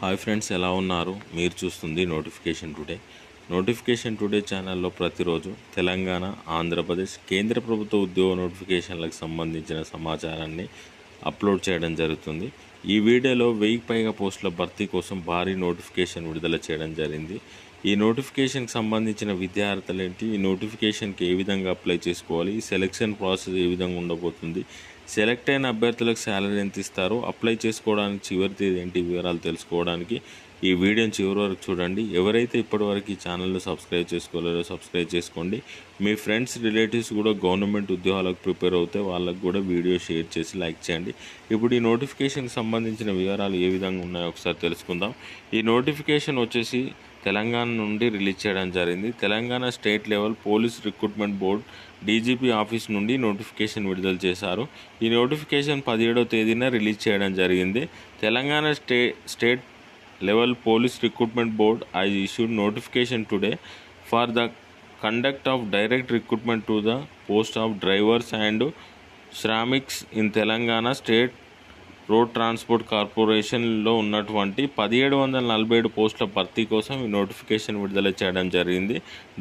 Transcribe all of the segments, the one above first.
Hi friends ఎలా ఉన్నారు? మీరు చూస్తుంది నోటిఫికేషన్ టుడే. నోటిఫికేషన్ టుడే ఛానల్లో ప్రతిరోజు తెలంగాణ ఆంధ్రప్రదేశ్ కేంద్ర ప్రభుత్వ ఉద్యోగ నోటిఫికేషన్లకు సంబంధించిన సమాచారాన్ని అప్లోడ్ చేయడం జరుగుతుంది. ఈ వీడియోలో వెయ్యి పైగా పోస్టుల భర్తీ కోసం భారీ నోటిఫికేషన్ విడుదల చేయడం జరిగింది. ఈ నోటిఫికేషన్కి సంబంధించిన విద్యార్థులు ఏంటి ఈ నోటిఫికేషన్కి ఏ విధంగా అప్లై చేసుకోవాలి? ఈ ప్రాసెస్ ఏ విధంగా ఉండబోతుంది? సెలెక్ట్ అయిన అభ్యర్థులకు శాలరీ ఎంత ఇస్తారో అప్లై చేసుకోవడానికి చివరి తేదీ ఏంటి? వివరాలు తెలుసుకోవడానికి ఈ వీడియోని చివరి వరకు చూడండి. ఎవరైతే ఇప్పటివరకు ఈ ఛానల్ను సబ్స్క్రైబ్ చేసుకోలేరో సబ్స్క్రైబ్ చేసుకోండి. మీ ఫ్రెండ్స్ రిలేటివ్స్ కూడా గవర్నమెంట్ ఉద్యోగాలకు ప్రిపేర్ అవుతే వాళ్ళకు కూడా వీడియో షేర్ చేసి లైక్ చేయండి. ఇప్పుడు ఈ నోటిఫికేషన్కి సంబంధించిన వివరాలు ఏ విధంగా ఉన్నాయో ఒకసారి తెలుసుకుందాం. ఈ నోటిఫికేషన్ వచ్చేసి తెలంగాణ నుండి రిలీజ్ చేయడం జరిగింది. Telangana state level police recruitment board DGP office నుండి నోటిఫికేషన్ విడుదల చేశారు. ఈ నోటిఫికేషన్ పదిహేడవ తేదీన రిలీజ్ చేయడం జరిగింది. Telangana state state level police recruitment board I issued notification today for the conduct of direct recruitment to the post of drivers and shramiks in Telangana state road transport కార్పొరేషన్లో ఉన్నటువంటి పదిహేడు వందల నలభై ఏడు పోస్టుల భర్తీ కోసం ఈ నోటిఫికేషన్ విడుదల చేయడం జరిగింది.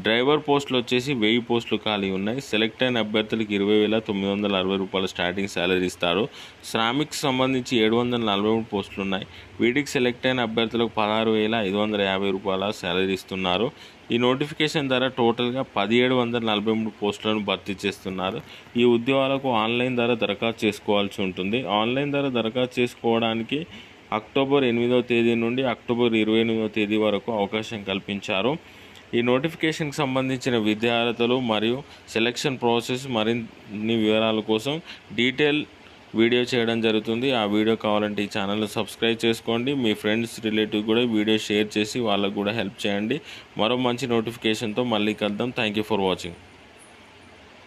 డ్రైవర్ పోస్టులు వచ్చేసి వెయ్యి పోస్టులు ఖాళీ ఉన్నాయి. సెలెక్ట్ అయిన అభ్యర్థులకు ఇరవై వేల తొమ్మిది వందల అరవై రూపాయల స్టార్టింగ్ శాలరీ ఇస్తారు. శ్రామిక్ సంబంధించి ఏడు వందల నలభై మూడు పోస్టులు ఉన్నాయి. వీటికి సెలెక్ట్ అయిన అభ్యర్థులకు పదహారు వేల ఐదు వందల యాభై రూపాయల శాలరీ ఇస్తున్నారు. ఈ నోటిఫికేషన్ ద్వారా టోటల్గా పదిహేడు వందల నలభై మూడు పోస్టులను భర్తీ చేస్తున్నారు. ఈ ఉద్యోగాలకు ఆన్లైన్ ద్వారా దరఖాస్తు చేసుకోవాల్సి ఉంటుంది. ఆన్లైన్ ద్వారా దరఖాస్తు చేసుకోవడానికి అక్టోబర్ ఎనిమిదవ తేదీ నుండి అక్టోబర్ ఇరవై ఎనిమిదవ తేదీ వరకు అవకాశం కల్పించారు. ఈ నోటిఫికేషన్కి సంబంధించిన విద్యార్థులు మరియు సెలక్షన్ ప్రాసెస్ మరిన్ని వివరాల కోసం డీటెయిల్ వీడియో చేయడం జరుగుతుంది. ఆ వీడియో కావాలంటే ఈ ఛానల్ని సబ్స్క్రైబ్ చేసుకోండి. మీ ఫ్రెండ్స్ రిలేటివ్ కూడా వీడియో షేర్ చేసి వాళ్ళకు కూడా హెల్ప్ చేయండి. మరో మంచి నోటిఫికేషన్తో మళ్ళీ కలుద్దాం. Thank you for watching